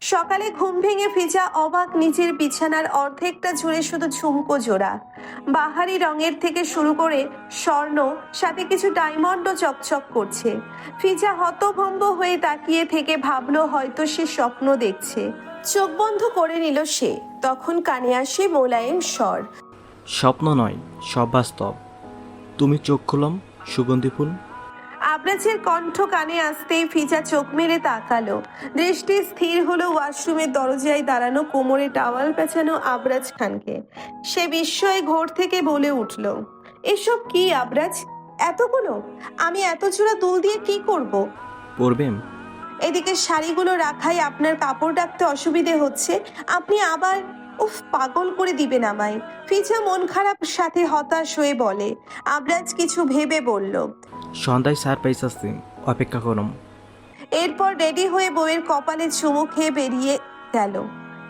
সকালে ঘুম ভেঙে ফিজা অবাক নিজের বিছানার অর্ধেকটা জুড়ে শুধু ঝুমকো জোড়া। বাহারি রঙের থেকে শুরু করে স্বর্ণ, সাথে কিছু ডায়মন্ডও চকচক করছে। ফিজা হতভম্ব হয়ে তাকিয়ে থেকে ভাবলো হয়তো সে স্বপ্ন দেখছে। চোখ বন্ধ করে নিল সে। তখন কানে আসে মোলায়েম স্বর। স্বপ্ন নয়, সব বাস্তব। তুমি চোখ খুলম, সুগন্ধি ফুল আবরাজের কণ্ঠ কানে আসতেই ফিজা চোখ মেরে তাকালো। দৃষ্টি স্থির হলো ওয়াশরুমের দরজায় দাঁড়ানো কোমরে টাওয়াল পেঁচানো আবরাজ খানকে। সে বিস্ময়ে ঘোর থেকে বলে উঠল এসব কি আবরাজ? এতগুলো? আমি এত চূড়া দুল দিয়ে কি করব। পড়বেন এদিকে শাড়িগুলো রাখাই আপনার কাপড় রাখতে অসুবিধে হচ্ছে। আপনি আবার উফ পাগল করে দিবেন আমায়। ফিজা মন খারাপ সাথে হতাশ হয়ে বলে আবরাজ কিছু ভেবে বলল সন্ধ্যায় সারপ্রাইজ আছে অপেক্ষা করম এরপর রেডি হয়ে বউয়ের কপালে চুমু খেয়ে বেরিয়ে গেল।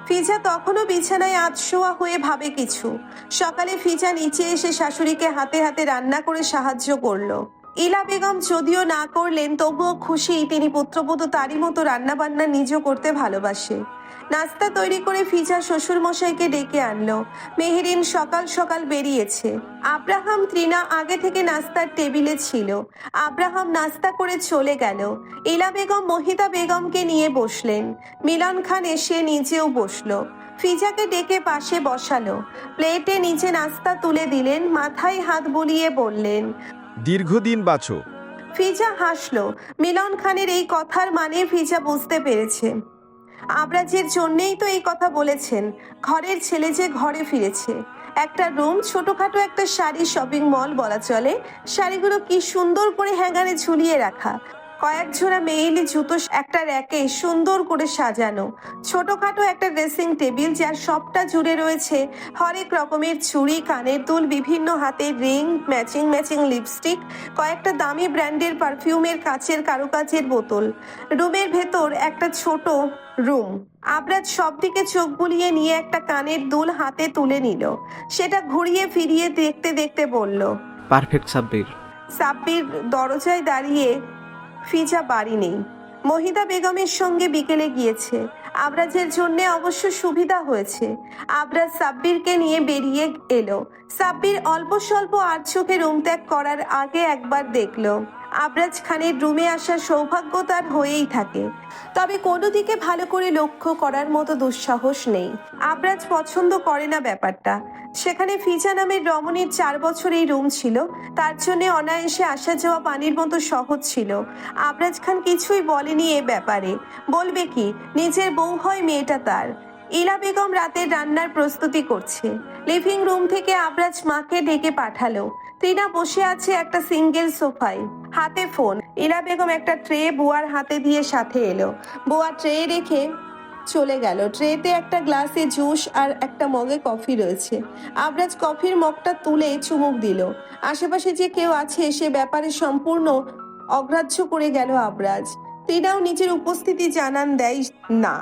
ফিজা তখনও বিছানায় আতশোয়া হয়ে ভাবে কিছু। সকালে ফিজা নিচে এসে শাশুড়িকে হাতে হাতে রান্না করে সাহায্য করল। ইলা বেগম যদিও না করলেন, তবুও খুশি, তিনি পুত্রবধূ তারই মতো রান্না বান্না নিজও করতে ভালোবাসে। নাস্তা তৈরি করে ফিজা শ্বশুর মশাইকে ডেকে আনলো। মেহেরিন সকাল সকাল বেরিয়েছে। আব্রাহাম ত্রিনা আগে থেকে নাস্তার টেবিলে ছিল। আব্রাহাম নাস্তা করে চলে গেল। ইলা বেগম মহিতা বেগমকে নিয়ে বসলেন। মিলন খান এসে নিজেও বসল। ফিজাকে ডেকে পাশে বসালো। প্লেটে নিচে নাস্তা তুলে দিলেন মাথায় হাত বুলিয়ে বললেন দীর্ঘদিন বাঁচো। ফিজা হাসলো। মিলন খানের এই কথার মানে ফিজা বুঝতে পেরেছে। আবরাজের জন্যেই তো এই কথা বলেছেন। ঘরের ছেলে যে ঘরে ফিরেছে। একটা রুম, ছোটখাটো একটা শাড়ি শপিং মল বলা চলে। শাড়িগুলো কি সুন্দর করে হ্যাঙ্গারে ঝুলিয়ে রাখা। কয়েক জোড়া মেইলি জুতো একটা র্যাকে সুন্দর করে সাজানো। ছোটখাটো একটা ড্রেসিং টেবিল যার সবটা জুড়ে রয়েছে হরেক রকমের চুড়ি কানের দুল বিভিন্ন হাতের রিং ম্যাচিং ম্যাচিং লিপস্টিক কয়েকটা দামি ব্র্যান্ডের পারফিউমের কাচের কারুকাজের বোতল। রুমের ভেতর একটা ছোট রুম। আবরাজ সব দিকে চোখ বুলিয়ে নিয়ে একটা কানের দুল হাতে তুলে নিল। সেটা ঘুরিয়ে ফিরিয়ে দেখতে দেখতে বলল পারফেক্ট সাব্বির। সাব্বির দরজায় দাঁড়িয়ে ফিজা বাড়ি নেই। মহিদা বেগমের সঙ্গে বিকেলে গিয়েছে। আবরাজের জন্য অবশ্য সুবিধা হয়েছে। আবরাজ সাব্বিরকে নিয়ে বেরিয়ে এলো। সাব্বির অল্প স্বল্প আর চোখে রুম ত্যাগ করার আগে একবার দেখল। আবরাজ খানের রুমে আসার সৌভাগ্য তার হয়েই থাকে। তবে কোনো দিকে ভালো করে লক্ষ্য করার মতো দুঃসাহস নেই। আবরাজ পছন্দ করে না ব্যাপারটা। সেখানে ফিজা নামের রমণীর চার বছর এই রুম ছিল। তার জন্য অনায়াসে আসা যাওয়া পানির মতো সহজ ছিল। আবরাজ খান কিছুই বলেনি এ ব্যাপারে। বলবে কি, নিজের বউ হয় মেয়েটা তার। ইলা বেগম রাতের রান্নার প্রস্তুতি করছে। লিভিং রুম থেকে আবরাজ মাকে ডেকে পাঠালো। টিনা বসে আছে একটা সিঙ্গেল সোফায়। হাতে ফোন। ইলা বেগম একটা ট্রে বুয়ার হাতে দিয়ে সাথে এলো। বুয়া ট্রে রেখে চলে গেল। ট্রেতে একটা গ্লাসে জুস আর একটা মগে কফি রয়েছে। আবরাজ কফির মগটা তুলে চুমুক দিল। আশেপাশে যে কেউ আছে, সে ব্যাপারে সম্পূর্ণ অগ্রাহ্য করে গেল আবরাজ। তিনাও নিজের উপস্থিতি জানান দেয় না।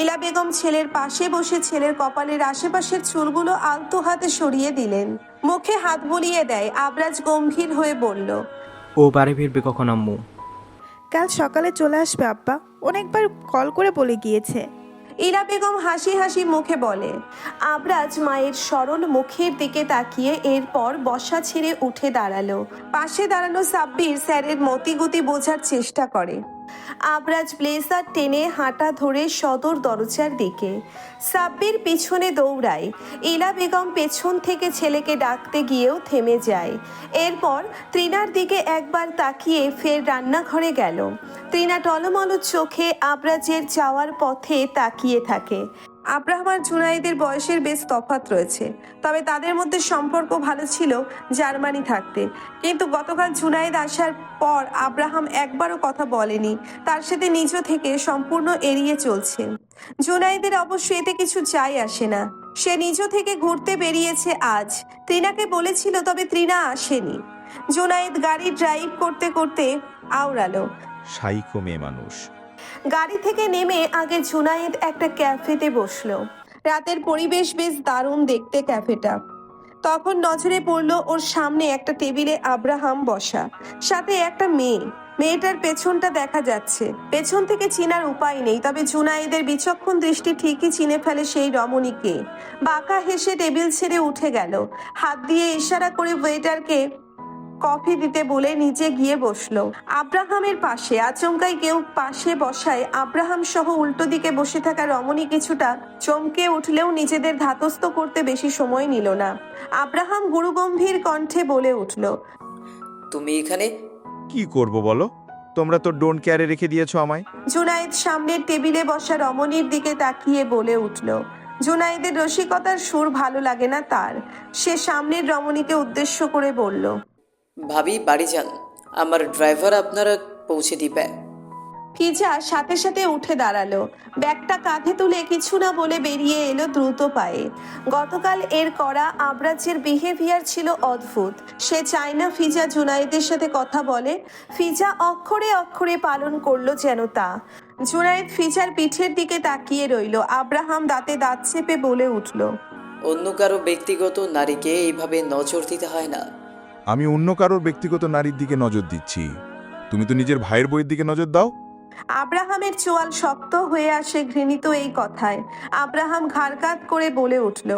এলা বেগম ছেলের পাশে বসে ছেলের কপালের আশেপাশের চুলগুলো আলতো হাতে সরিয়ে দিলেন। মুখে হাত বুলিয়ে দেয় আবরাজ গম্ভীর হয়ে বলল ও বাড়ি ফিরবে কখন আম্মু? কাল সকালে চলে আসবে আব্বা। অনেকবার কল করে বলে গিয়েছে। ইরা বেগম হাসি হাসি মুখে বলে আবরাজ মায়ের সরল মুখের দিকে তাকিয়ে এরপর বসা ছেড়ে উঠে দাঁড়াল। পাশে দাঁড়ানো সাব্বির স্যারের মতিগতি বোঝার চেষ্টা করে। আবরাজ ব্লেজার টেনে হাঁটা ধরে সদর দরজার দিকে। সাব্বির পিছনে দৌড়ায়। ইলা বেগম পেছন থেকে ছেলেকে ডাকতে গিয়েও থেমে যায়। এরপর ত্রিনার দিকে একবার তাকিয়ে ফের রান্নাঘরে গেল। ত্রিনা টলমল চোখে আবরাজের যাওয়ার পথে তাকিয়ে থাকে। আব্রাহাম আর জুনাইদের বয়সের বেশ তফাৎ রয়েছে, তবে তাদের মধ্যে সম্পর্ক ভালো ছিল জার্মানি থাকতে। কিন্তু গতকাল জুনাইদ আসার পর আব্রাহাম একবারও কথা বলেনি, তার সাথে নিজ থেকে সম্পূর্ণ এড়িয়ে চলছে। জুনাইদের অবশ্য এতে কিছু চাই আসে না। সে নিজ থেকে ঘুরতে বেরিয়েছে আজ। ত্রিনাকে বলেছিল, তবে ত্রিনা আসেনি। জুনাইদ গাড়ি ড্রাইভ করতে করতে আওড়ালো। সাইকো মেয়ে মানুষ। গাড়ি থেকে নেমে আগে জুনায়েদ একটা ক্যাফেতে বসল। রাতের পরিবেশ বেশ দারুণ দেখতে ক্যাফেটা। তখন নজরে পড়ল ওর সামনে একটা টেবিলে আব্রাহাম বসা, সাথে একটা মেয়ে। মেয়েটার পেছনটা দেখা যাচ্ছে। পেছন থেকে চিনার উপায় নেই, তবে জুনাইদের বিচক্ষণ দৃষ্টি ঠিকই চিনে ফেলে সেই রমণীকে। বাঁকা হেসে টেবিল ছেড়ে উঠে গেল। হাত দিয়ে ইশারা করে ওয়েটারকে কফি দিতে বলে নিচে গিয়ে বসল। আব্রাহামের পাশে আচমকাই কেউ পাশে বসায় আব্রাহাম সহ উল্টো দিকে বসে থাকা রমণী কিছুটা চমকে উঠলেও নিজেদের ধাতস্থ করতে বেশি সময় নিল না। আব্রাহাম গুরুগম্ভীর কণ্ঠে বলে উঠল তুমি এখানে? কি করব বলো? তোমরা তো ডোন্ট কেয়ারে রেখে দিয়েছ আমায়। জুনাইদ সামনের টেবিলে বসা রমণীর দিকে তাকিয়ে বলে উঠল জুনাইদের রসিকতার সুর ভালো লাগে না তার। সে সামনের রমণীকে উদ্দেশ্য করে বলল ভাবি বাড়ি যান। আমার ড্রাইভার আপনারা পৌঁছে দিবে। ফিজা সাথে সাথে উঠে দাঁড়াল। ব্যাগটা কাঁধে তুলে কিছু না বলে বেরিয়ে এলো দ্রুত পায়ে। গতকাল এর করা আবরাজের বিহেভিয়ার ছিল অদ্ভুত। সে চায় না ফিজা জুনাইদের সাথে কথা বলে। ফিজা অক্ষরে অক্ষরে পালন করল যেন তা। জুনাইদ ফিজার পিঠের দিকে তাকিয়ে রইল। আব্রাহাম দাঁতে দাঁত চেপে বলে উঠল অন্য কারও ব্যক্তিগত নারীকে এইভাবে নজর দিতে হয় না। আমি অন্য কারোর ব্যক্তিগত নারীর দিকে নজর দিচ্ছি। তুমি তো নিজের ভাইয়ের বইয়ের দিকে নজর দাও। আব্রাহামের চোয়াল শক্ত হয়ে আসে ঘৃণিত এই কথায়। আব্রাহাম ঘাড়কাত করে বলে উঠল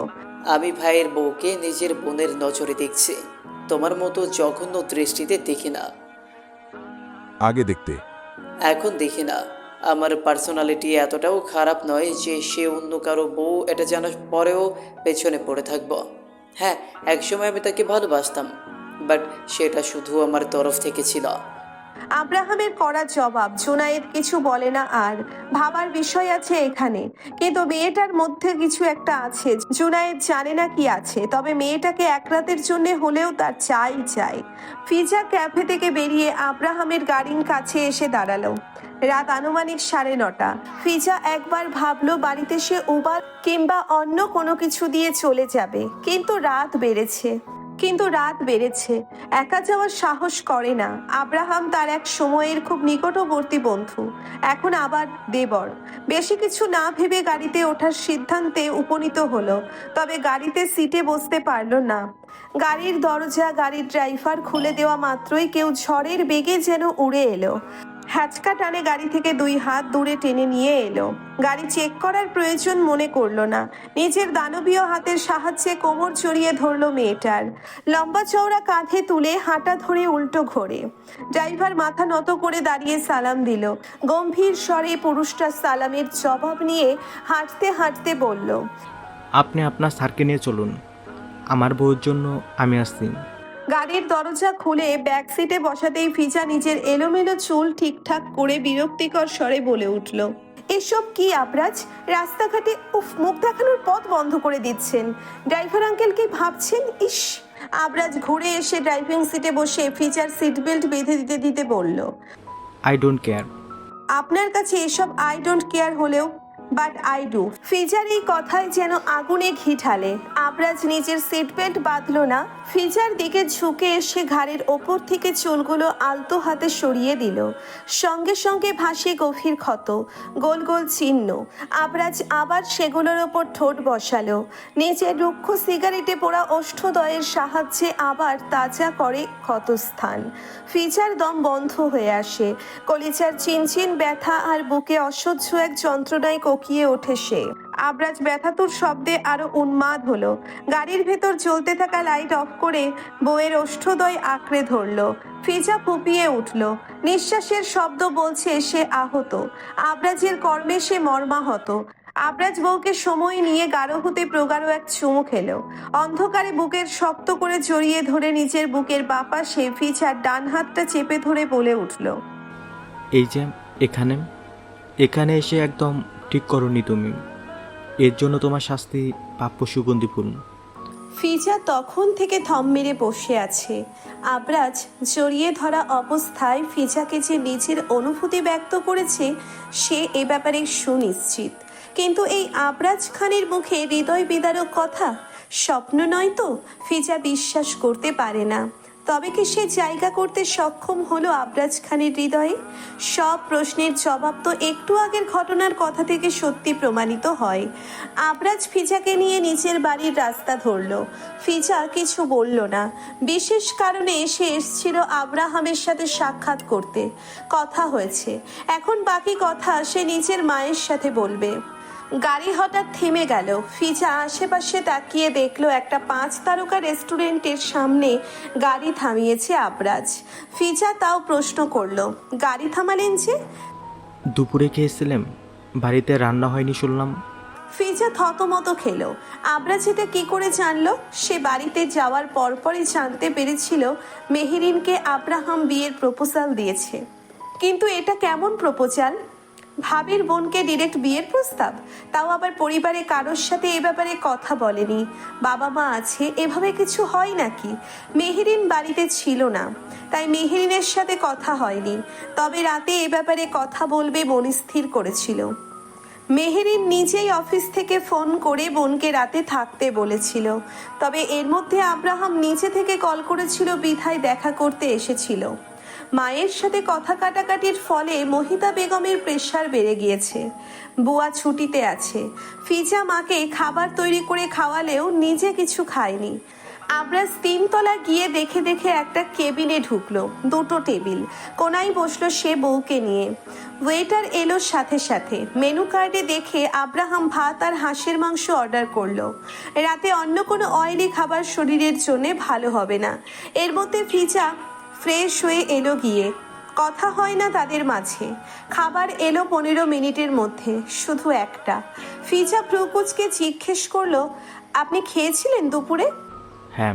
আমি ভাইয়ের বউকে নিজের বোনের নজরে দেখছি। তোমার মতো জঘন্য দৃষ্টিতে দেখি না। আগে দেখতে। এখন দেখি না। আমার পার্সোনালিটি এতটাও খারাপ নয় যে সে অন্য কারও বউ এটা জানার পরেও পেছনে পড়ে থাকব। হ্যাঁ একসময় আমি তাকে ভালোবাসতাম। বাট সেটা শুধু আমার তরফ থেকে ছিল। আব্রাহামের করা জবাব জুনায়েদ কিছু বলে না আর ভাবার বিষয় আছে এখানে। কিন্তু মেয়েটার মধ্যে কিছু একটা আছে। জুনায়েদ জানে না কি আছে, তবে মেয়েটাকে এক রাতের জন্য হলেও তার চাই চাই। ফিজা ক্যাফে থেকে বেরিয়ে আব্রাহামের গাড়ির কাছে এসে দাঁড়াল। রাত আনুমানিক সাড়ে নটা। ফিজা একবার ভাবলো বাড়িতে সে উবার কিংবা অন্য কোনো কিছু দিয়ে চলে যাবে, কিন্তু রাত বেড়েছে। কিন্তু রাত বেড়েছে। একা যাওয়ার সাহস করে না। আব্রাহাম তার এক সময়ের খুব নিকটবর্তী বন্ধু। এখন আবার দেবর। বেশি কিছু না ভেবে গাড়িতে ওঠার সিদ্ধান্তে উপনীত হলো। তবে গাড়িতে সিটে বসতে পারল না। গাড়ির দরজা, গাড়ির ড্রাইভার খুলে দেওয়া মাত্রই কেউ ঝড়ের বেগে যেন উড়ে এলো। হ্যাচকা টানে গাড়ি থেকে দুই হাত দূরে টেনে নিয়ে এলো। গাড়ি চেক করার প্রয়োজন মনে করল না। নিজের দানবীয় হাতের সাহায্যে কোমর জড়িয়ে ধরলো মেয়েটার। লম্বা চওড়া কাঁধে তুলে হাঁটা ধরে উল্টো ঘোরে। ড্রাইভার মাথা নত করে দাঁড়িয়ে সালাম দিল। গম্ভীর স্বরে পুরুষটা সালামের জবাব নিয়ে হাঁটতে হাঁটতে বলল, আপনি আপনার স্যারকে নিয়ে চলুন। আমার বউয়ের জন্য আমি আসছি। গাড়ির দরজা খুলে ব্যাক সিটে বসাতেই ফিজা নিজের এলোমেলো চুল ঠিকঠাক করে বিরক্তিকর স্বরে বলে উঠল এসব কি আবরাজ? রাস্তাঘাটে উফ মুখ দেখানোর পথ বন্ধ করে দিচ্ছেন। ড্রাইভার আঙ্কেল কি ভাবছেন? ইস! আবরাজ ঘুরে এসে ড্রাইভিং সিটে বসে ফিচার সিট বেল্ট বেঁধে দিতে দিতে বলল আই ডোন্ট কেয়ার আপনার কাছে এসব আই ডোন্ট কেয়ার হলেও বাট আই ডু ফিজার এই কথায় যেন আগুনে ঘি ঢালে। আবরাজ নিজের সিট বেল্ট বাঁধলো না। ফিজার দিকে ঝুঁকে এসে ঘাড়ের ওপর থেকে চুলগুলো আলতো হাতে সরিয়ে দিল। সঙ্গে সঙ্গে ভাসে গভীর ক্ষত। গোল গোল চিহ্ন। আবরাজ আবার সেগুলোর ওপর ঠোঁট বসালো। নিজের রুক্ষ সিগারেটে পোড়া ওষ্ঠদয়ের সাহায্যে আবার তাজা করে ক্ষতস্থান। ফিজার দম বন্ধ হয়ে আসে। কলিজার চিনচিন ব্যথা আর বুকে অসহ্য এক যন্ত্রণায় কোকিয়ে ওঠে সে। আবরাজ ব্যথাতুর শব্দে আরও উন্মাদ হলো। গাড়ির ভেতর জ্বলতে থাকা লাইট অফ করে বউয়ের ওষ্ঠদয় আঁকড়ে ধরলো। ফিজা ফুপিয়ে উঠল। নিঃশ্বাসের শব্দ বলছে সে আহত। আবরাজের কর্মে সে মর্মাহত। আবরাজ বউকে সময় নিয়ে গাঢ় হতে প্রগাঢ় এক চুমু খেলো। অন্ধকারে বুকের শক্ত করে জড়িয়ে ধরে নিজের বুকের বাপাশে ফিজার ডান হাতটা চেপে ধরে বলে উঠল, এই যে, এখানে এখানে এসে একদম ঠিক করনি তুমি। এর জন্য তোমার শাস্তি প্রাপ্য সুগন্ধিপূর্ণ ফিজা তখন থেকে থম মেরে বসে আছে। আবরাজ জড়িয়ে ধরা অবস্থায় ফিজাকে যে নিজের অনুভূতি ব্যক্ত করেছে, সে এ ব্যাপারে সুনিশ্চিত। কিন্তু এই আবরাজ খানের মুখে হৃদয় বিদারক কথা, স্বপ্ন নয় তো, ফিজা বিশ্বাস করতে পারে না। তবে কি সে জায়গা করতে সক্ষম হলো আবরাজ খানের হৃদয়ে? সব প্রশ্নের জবাব তো একটু আগের ঘটনার কথা থেকে সত্যি প্রমাণিত হয়। আবরাজ ফিজাকে নিয়ে নিজের বাড়ির রাস্তা ধরলো। ফিজা কিছু বলল না। বিশেষ কারণে এসে এসছিল আব্রাহামের সাথে সাক্ষাৎ করতে। কথা হয়েছে। এখন বাকি কথা সে নিজের মায়ের সাথে বলবে। গাড়ি হঠাৎ থেমে গেল। ফিজা আশেপাশে তাকিয়ে দেখল একটা পাঁচ তারকা রেস্টুরেন্টের সামনে গাড়ি থামিয়েছে আবরাজ। ফিজা তাও প্রশ্ন করল গাড়ি থামালেন যে? দুপুরে খেয়েছিলাম বাড়িতে রান্না হয়নি শুনলাম। ফিজা থতমত খেলো। আবরাজ এটা কি করে জানলো? সে বাড়িতে যাওয়ার পরপরই জানতে পেরেছিল মেহেরিনকে আব্রাহাম বিয়ের প্রপোজাল দিয়েছে। কিন্তু এটা কেমন প্রপোজাল? ভাবির বোনকে ডিরেক্ট বিয়ের প্রস্তাব? তাও আবার পরিবারে কারোর সাথে এ ব্যাপারে কথা বলেনি। বাবা মা আছে, এভাবে কিছু হয় নাকি? মেহেরিন বাড়িতে ছিল না, তাই মেহেরিনের সাথে কথা হয়নি। তবে রাতে এ ব্যাপারে কথা বলবে মনস্থির করেছিল। মেহেরিন নিজেই অফিস থেকে ফোন করে বোনকে রাতে থাকতে বলেছিল। তবে এর মধ্যে আব্রাহাম নিজে থেকে কল করেছিল বিধায় দেখা করতে এসেছিল। মায়ের সাথে কথা কাটাকাটির ফলে মহিতা বেগমের প্রেশার বেড়ে গিয়েছে। বুয়া ছুটিতে আছে। ফিজা মাকে খাবার তৈরি করে খাওয়ালেও নিজে কিছু খায়নি। আবরাজ তিনতলা গিয়ে দেখে দেখে একটা কেবিনে ঢুকলো, দুটো টেবিল। কোনায় বসল সে বউকে নিয়ে। ওয়েটার এলো সাথে সাথে। মেনু কার্ডে দেখে আব্রাহাম ভাত আর হাঁসের মাংস অর্ডার করল। রাতে অন্য কোনো অয়েলি খাবার শরীরের জন্য ভালো হবে না। এর মধ্যে ফিজা ফ্রেশ হয়ে এলো গিয়ে। কথা হয় না তাদের মাঝে। খাবার এলো পনেরো মিনিটের মধ্যে শুধু একটা। ফিজা প্রকুচকে জিজ্ঞেস করল আপনি খেয়েছিলেন দুপুরে? হ্যাঁ।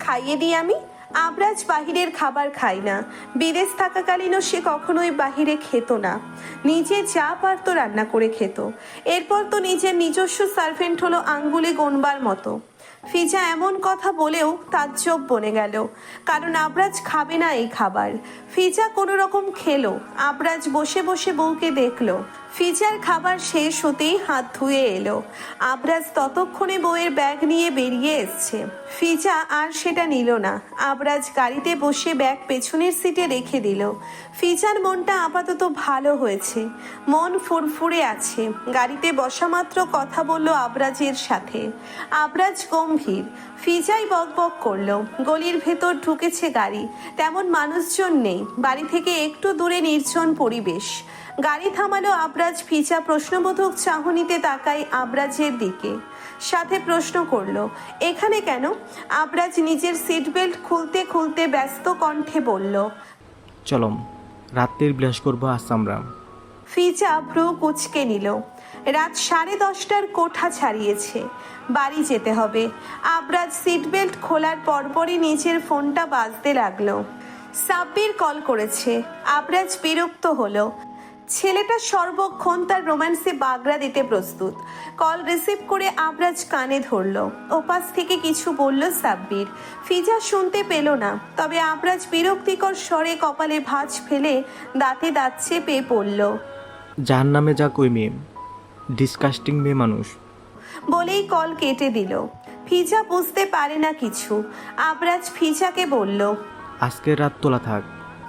খাইয়ে দিই আমি। আবরাজ বাহিরের খাবার খায় না। বিদেশ থাকাকালীনও সে কখনোই বাহিরে খেত না। নিজে যা পারতো রান্না করে খেত। এরপর তো নিজের নিজস্ব সার্ভেন্ট হলো আঙ্গুলে গোনবার মতো। ফিজা এমন কথা বলেও তার চোখ বনে গেল। কারণ আবরাজ খাবে না এই খাবার। ফিজা কোনো রকম খেলো। আবরাজ বসে বসে বউকে দেখল। ফিজার খাবার শেষ হতেই হাত ধুয়ে এলো। আবরাজ ততক্ষণে বউয়ের ব্যাগ নিয়ে বেরিয়ে এসছে। ফিজা আর সেটা নিল না। আবরাজ গাড়িতে বসে ব্যাগ পেছনের সিটে রেখে দিল। ফিজার মনটা আপাতত ভালো হয়েছে। মন ফুরফুরে আছে। গাড়িতে বসা মাত্র কথা বলল আবরাজের সাথে। আবরাজ গম্ভীর। ফিজাই বক বক করল। গলির ভেতর ঢুকেছে গাড়ি। তেমন মানুষজন নেই। বাড়ি থেকে একটু দূরে নির্জন পরিবেশ। গাড়ি থামালো আবরাজ ফিজা প্রশ্নবোধক চাহনিতে তাকাই আবরাজের দিকে। সাথে প্রশ্ন করল এখানে কেন? আবরাজ নিজের সিট বেল্ট খুলতে খুলতে ব্যস্ত কণ্ঠে বলল চলম রাত্রির বিলাস করব আজ আমরা ফিজা ভ্রু কুচকে নিল। রাত সাড়ে দশটার কোঠা ছাড়িয়েছে। বাড়ি যেতে হবে। আবরাজ সিট বেল্ট খোলার পরপরই নিজের ফোনটা বাজতে লাগল। সাব্বির কল করেছে। আবরাজ বিরক্ত হলো। ছেলেটা সর্বক্ষণ তার রোম্যান্সে বাগড়া দিতে প্রস্তুত। কল রিসিভ করে আবরাজ কানে ধরলো। ওপাশ থেকে কিছু বলল সাব্বির। ফিজা শুনতে পেল না। তবে আবরাজ বিরক্তিকর স্বরে কপালে ভাঁজ ফেলে দাঁতে দাঁত চেপে পড়ল। যার নামে যাক ওই মেয়ে ডিসকাস্টিং মেয়ে মানুষ। বলেই কল কেটে দিল। ফিজা বুঝতে পারে না কিছু। আবরাজ ফিজাকে বলল আজকের রাত তোলা থাক।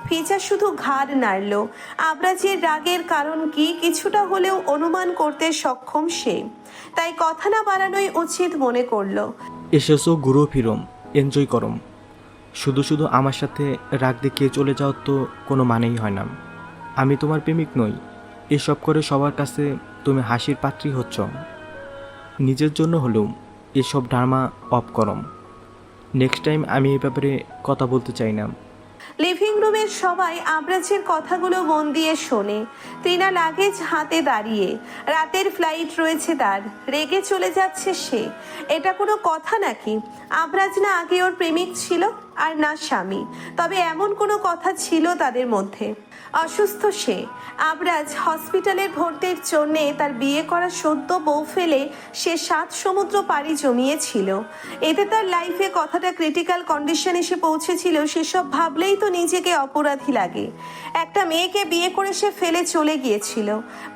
ফিজা শুধু ঘাড় নাড়ল। আবরাজের রাগের কারণ কি কিছুটা হলেও অনুমান করতে সক্ষম সে। তাই কথা না বাড়ানোই উচিত মনে করল। এসেছ ঘুরো ফিরম এনজয় করম। শুধু শুধু আমার সাথে রাগ দেখিয়ে চলে যাওয়ার তো কোনো মানেই হয় না। আমি তোমার প্রেমিক নই। এসব করে সবার কাছে তুমি হাসির পাত্রী হচ্ছ। নিজের জন্য হলেও এসব ড্রামা অফ করম। নেক্সট টাইম আমি এই ব্যাপারে কথা বলতে চাই না। লিভিং রুমের সবাই আবরাজের কথাগুলো মন দিয়ে শোনে। ত্রিনা লাগেজ হাতে দাঁড়িয়ে, রাতের ফ্লাইট রয়েছে তার। রেগে চলে যাচ্ছে সে। এটা কোনো কথা নাকি? আবরাজ না আগে ওর প্রেমিক ছিল? আর না স্বামী। তবে এমন কোনো কথা ছিল তাদের মধ্যে। অসুস্থ সে। আবরাজ হসপিটালে ভর্তির জন্যে তার বিয়ে করা সদ্য বউ ফেলে সে সাত সমুদ্র পাড়ি জমিয়েছিল। এতে তার লাইফে কথাটা ক্রিটিক্যাল কন্ডিশন এসে পৌঁছেছিল, সেসব ভাবলেই তো নিজেকে অপরাধী লাগে। একটা মেয়েকে বিয়ে করে সে ফেলে চলে গিয়েছিল।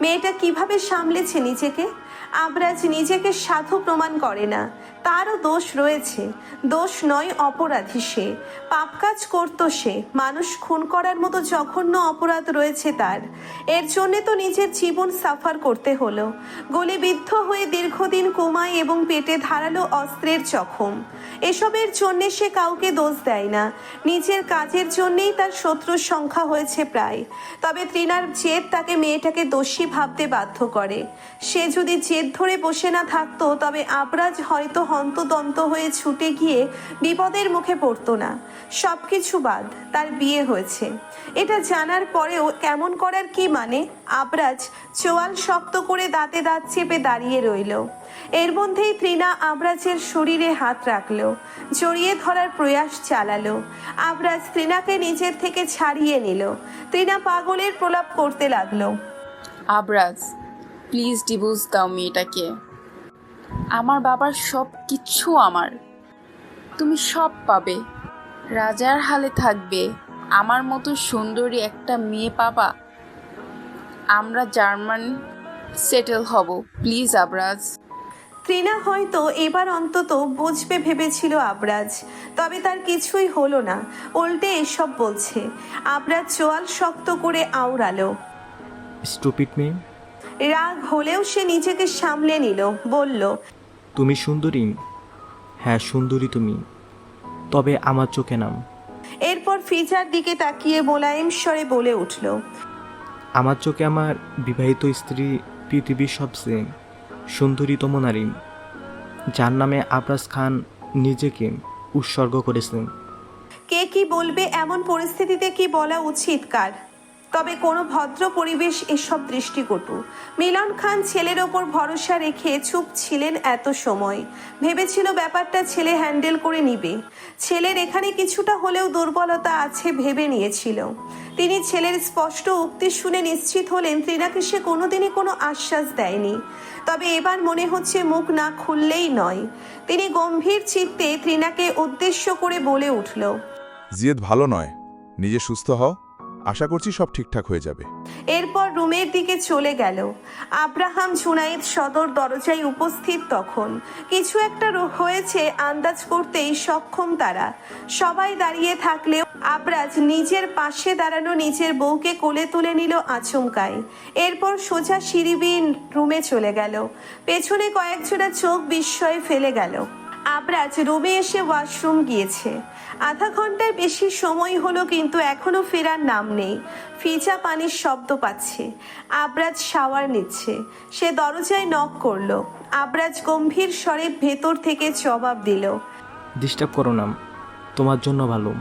মেয়েটা কীভাবে সামলেছে নিজেকে? আবরাজ নিজেকে সাধু প্রমাণ করে না। তারও দোষ রয়েছে। দোষ নয় অপরাধী সে। পাপ কাজ করতো সে। মানুষ খুন করার মতো জঘন্য অপরাধ রয়েছে তার। এর জন্যে তো নিজের জীবন সাফার করতে হলো। গলিবিদ্ধ হয়ে দীর্ঘদিন কোমায় এবং পেটে ধারালো অস্ত্রের জখম। এসবের জন্যে সে কাউকে দোষ দেয় না। নিজের কাজের জন্যেই তার শত্রুর সংখ্যা হয়েছে প্রায়। তবে তৃণার জেদ তাকে মেয়েটাকে দোষী ভাবতে বাধ্য করে। সে যদি জেদ ধরে বসে না থাকতো, তবে আবরাজ হয়তো হন্তদন্ত হয়ে ছুটে গিয়ে বিপদের মুখে পড়তো না। সবকিছু বাদ, তার বিয়ে হয়েছে। এটা জানার পরেও কেমন করার কি মানে আবরাজ চোয়াল শক্ত করে দাঁতে দাঁত চেপে দাঁড়িয়ে রইল। এর মধ্যেই তৃণা আবরাজের শরীরে হাত রাখল, জড়িয়ে ধরার প্রয়াস চালালো। আবরাজ তৃণাকে নিজের থেকে ছাড়িয়ে নিল। তৃণা পাগলের প্রলাপ করতে লাগল। আবরাজ প্লিজ ডিভোর্স দাও মেয়েটাকে। আমার বাবার সব কিছু আমার। তুমি সব পাবে। রাজার হালে থাকবে। আমার মতো সুন্দরী একটা মেয়ে পাবা। আমরা জার্মান সেটেল হব। প্লিজ আবরাজ। তৃণা হয়তো এবার অন্তত বুঝবে ভেবেছিল আবরাজ। তবে তার কিছুই হলো না। উল্টে এসব বলছে। আবরাজ চোয়াল শক্ত করে আওড়ালো। স্টুপিড মেয়ে রাগ হলেও সে নিজেকে সামলে নিল বলল তুমি সুন্দরী। হ্যাঁ সুন্দরী তুমি। তবে আমার চোখে নাম। এরপর ফিজার দিকে তাকিয়ে মোলায়েম স্বরে বলে উঠল আমার চোখে আমার বিবাহিত স্ত্রী পৃথিবীর সবচেয়ে সুন্দরীতম নারী। যার নামে আবরাজ খান নিজেকে উৎসর্গ করেছেন। কে কি বলবে এমন পরিস্থিতিতে কি বলা উচিত কার? তবে কোনো ভদ্র পরিবেশ এসব দৃষ্টিকটু মিলন খান ছেলের ওপর ভরসা রেখে চুপ ছিলেন এত সময়। ভেবেছিল ব্যাপারটা ছেলে হ্যান্ডেল করে নিবে। ছেলের এখানে কিছুটা হলেও দুর্বলতা আছে ভেবে নিয়েছিল। তিনি ছেলের স্পষ্ট উক্তি শুনে নিশ্চিত হলেন তৃণাকে সে কোনোদিনই কোনো আশ্বাস দেয়নি। তবে এবার মনে হচ্ছে মুখ না খুললেই নয়। তিনি গম্ভীর চিত্তে তৃণাকে উদ্দেশ্য করে বলে উঠল, জিয়েদ ভালো নয়, নিজে সুস্থ হও। আশা করছি সব ঠিকঠাক হয়ে যাবে। এরপর রুমের দিকে চলে গেল। আব্রাহাম জুনাইদ সদর দরজায় উপস্থিত তখন। কিছু একটা হয়েছে আন্দাজ করতেই সক্ষম তারা। সবাই দাঁড়িয়ে থাকলেও আবরাজ নিজের পাশে দাঁড়ানো নিজের বউকে কোলে তুলে নিল আচমকায় এরপর সোজা সিঁড়িবিন রুমে চলে গেল। পেছনে কয়েকজোড়া চোখ বিস্ময়ে ফেলে গেল। আবরাজ রুমে এসে ওয়াশরুম গিয়েছে। আধা ঘণ্টার বেশি সময় হলো কিন্তু এখনও ফেরার নাম নেই। ফিজা পানির শব্দ পাচ্ছে। আবরাজ শাওয়ার নিচ্ছে। সে দরজায় নক করল। আবরাজ গম্ভীর স্বরে ভেতর থেকে জবাব দিল। ডিস্টার্ব করো না তোমার জন্য ভালো।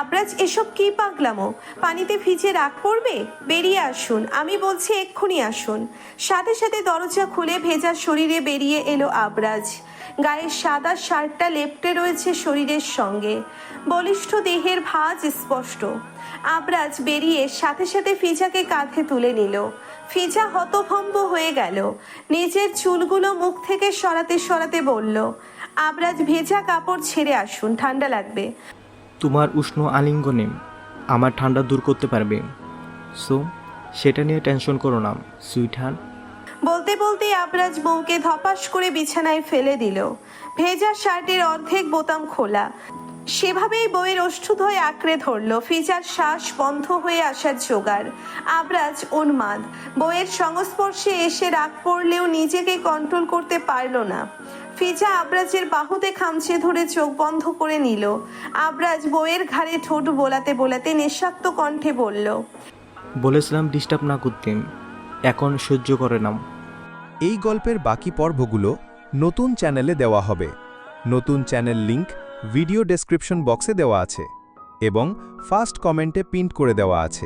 আবরাজ এসব কি পাগলামো? পানিতে ভিজে রাগ পড়বে বেরিয়ে আসুন আমি বলছি এক্ষুনি আসুন। সাথে সাথে দরজা খুলে ভেজা শরীরে বেরিয়ে এলো আবরাজ। গায়ের সাদা শার্টটা লেপটে রয়েছে শরীরের সঙ্গে। বলিষ্ঠ দেহের ভাঁজ স্পষ্ট। আবরাজ বেরিয়ে সাথে সাথে ফিজাকে কাঁধে তুলে নিল। ফিজা হতভম্ব হয়ে গেল। নিজের চুলগুলো মুখ থেকে সরাতে সরাতে বলল, আবরাজ, ভেজা কাপড় ছেড়ে আসুন, ঠান্ডা লাগবে। তোমার উষ্ণ আলিঙ্গনে আমার ঠান্ডা দূর করতে পারবে। সো সেটা নিয়ে টেনশন করো না সুইট হার্ট বলতে বলতে আবরাজ বউকে ধপাস করে বিছানায় ফেলে দিল। ভেজা শার্টের অর্ধেক বোতাম খোলা। সেভাবেই বইয়ের হয়ে আঁকড়ে ধরলো। ফিজার শ্বাস বন্ধ হয়ে আসার জোগাড়। আবরাজ উন্মাদ। বইয়ের সংস্পর্শে এসে রাগ পড়লেও নিজেকে কন্ট্রোল করতে পারল না। ফিজা আবরাজের বাহুতে খামচে ধরে চোখ বন্ধ করে নিল। আবরাজ বইয়ের ঘাড়ে ঠোঁট বোলাতে বোলাতে নেশাক্ত কণ্ঠে বলল, বলেছিলাম ডিস্টার্ব না করতে। এখন সহ্য করে নাম এই গল্পের বাকি পর্বগুলো নতুন চ্যানেলে দেওয়া হবে। নতুন চ্যানেল লিংক ভিডিও ডেসক্রিপশন বক্সে দেওয়া আছে এবং ফার্স্ট কমেন্টে পিন্ট করে দেওয়া আছে।